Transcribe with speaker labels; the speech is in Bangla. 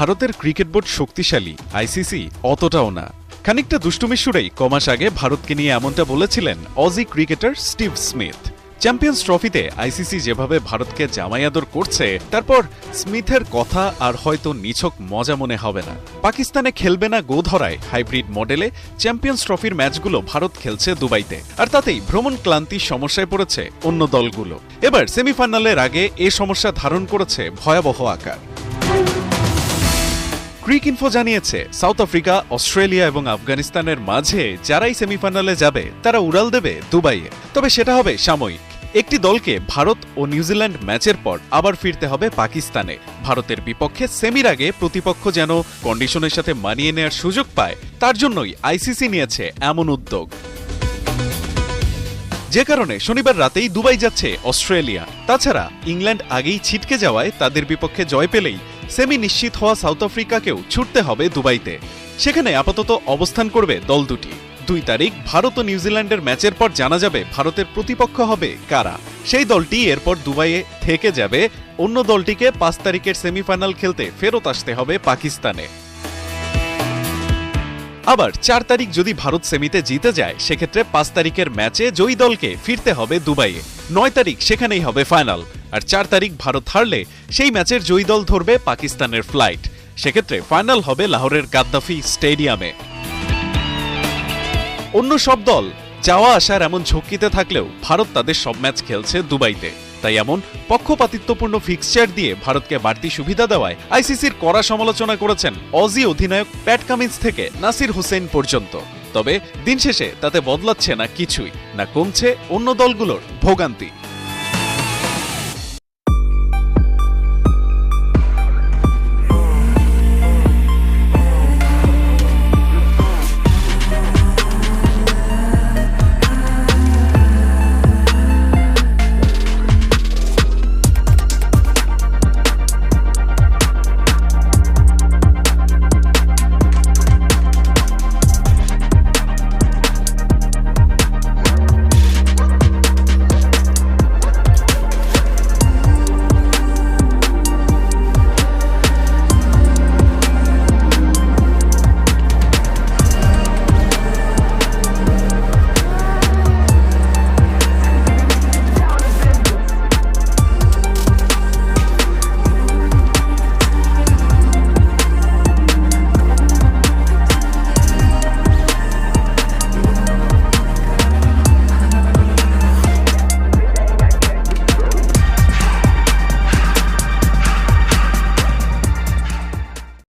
Speaker 1: ভারতের ক্রিকেট বোর্ড শক্তিশালী আইসিসি অতটাও না। খানিকটা দুষ্টুমির সুরেই কমাস আগে ভারতকে নিয়ে এমনটা বলেছিলেন Aussie cricketer Steve Smith champions ট্রফিতে আইসিসি যেভাবে ভারতকে জামায়াদর করছে, তারপর স্মিথের কথা আর হয়তো নিছক মজা মনে হবে না। পাকিস্তানে খেলবে না গোধরায় হাইব্রিড মডেলে চ্যাম্পিয়ন্স ট্রফির ম্যাচগুলো ভারত খেলছে দুবাইতে, আর তাতেই ভ্রমণ ক্লান্তির সমস্যায় পড়েছে অন্য দলগুলো। এবার সেমিফাইনালের আগে এ সমস্যা ধারণ করেছে ভয়াবহ আকার। ক্রিক ইনফো জানিয়েছে, সাউথ আফ্রিকা, অস্ট্রেলিয়া এবং আফগানিস্তানের মাঝে যারাই সেমিফাইনালে যাবে, তারা উড়াল দেবে দুবাইয়ে। তবে সেটা হবে সাময়িক। একটি দলকে ভারত ও নিউজিল্যান্ড ম্যাচের পর আবার ফিরতে হবে পাকিস্তানে। ভারতের বিপক্ষে সেমির আগে প্রতিপক্ষ যেন কন্ডিশনের সাথে মানিয়ে নেওয়ার সুযোগ পায়, তার জন্যই আইসিসি নিয়েছে এমন উদ্যোগ। যে কারণে শনিবার রাতেই দুবাই যাচ্ছে অস্ট্রেলিয়া। তাছাড়া ইংল্যান্ড আগেই ছিটকে যাওয়ায় তাদের বিপক্ষে জয় পেলেই সেমি নিশ্চিত হওয়া সাউথ আফ্রিকাকেও ছুটতে হবে দুবাইতে। সেখানে আপাতত অবস্থান করবে দল দুটি। দুই তারিখ ভারত ও নিউজিল্যান্ডের ম্যাচের পর জানা যাবে ভারতের প্রতিপক্ষ হবে কারা। সেই দলটি এরপর দুবাইয়ে থেকে যাবে। অন্য দলটিকে পাঁচ তারিখের সেমিফাইনাল খেলতে ফেরত আসতে হবে পাকিস্তানে। আবার চার তারিখ যদি ভারত সেমিতে জিতে যায়, সেক্ষেত্রে পাঁচ তারিখের ম্যাচে জয়ী দলকে ফিরতে হবে দুবাইয়ে। নয় তারিখ সেখানেই হবে ফাইনাল। আর চার তারিখ ভারত হারলে সেই ম্যাচের জয়ী দল ধরবে পাকিস্তানের ফ্লাইট সেক্ষেত্রে ফাইনাল হবে লাহোরের গাদ্দাফি স্টেডিয়ামে অন্য সব দল যাওয়া আসার এমন ঝক্কিতে থাকলেও ভারত তাদের সব ম্যাচ খেলছে দুবাইতে। তাই এমন পক্ষপাতিত্বপূর্ণ ফিক্সচার দিয়ে ভারতকে বাড়তি সুবিধা দেওয়ায় আইসিসির কড়া সমালোচনা করেছেন অজি অধিনায়ক প্যাট কামিন্স থেকে নাসির হোসেন পর্যন্ত। তবে দিন শেষে তাতে বদলাচ্ছে না কিছুই, না কমছে অন্য দলগুলোর ভোগান্তি।